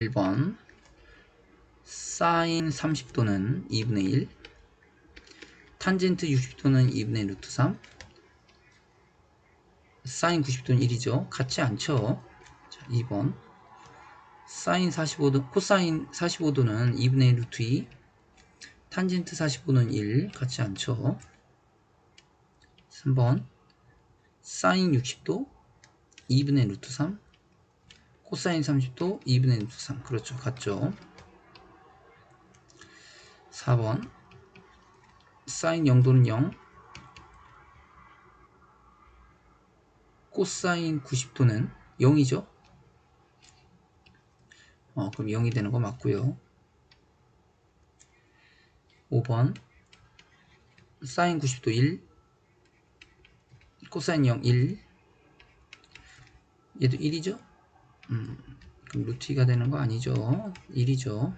1번. 사인 30도는 2분의 1 탄젠트 60도는 2분의 루트 3 사인 90도는 1이죠. 같지 않죠? 자, 2번. 사인 45도 코사인 45도는 2분의 1 루트 2 탄젠트 45도는 1 같지 않죠? 3번. 사인 60도 2분의 루트 3 코사인 30도 2분의 루트 3 그렇죠. 같죠? 4번. 사인 0도는 0 코사인 90도는 0이죠? 어, 그럼 0이 되는 거 맞고요. 5번. 사인 90도 1 코사인 0 1 얘도 1이죠 음, 그럼 루트 2가 되는 거 아니죠. 1이죠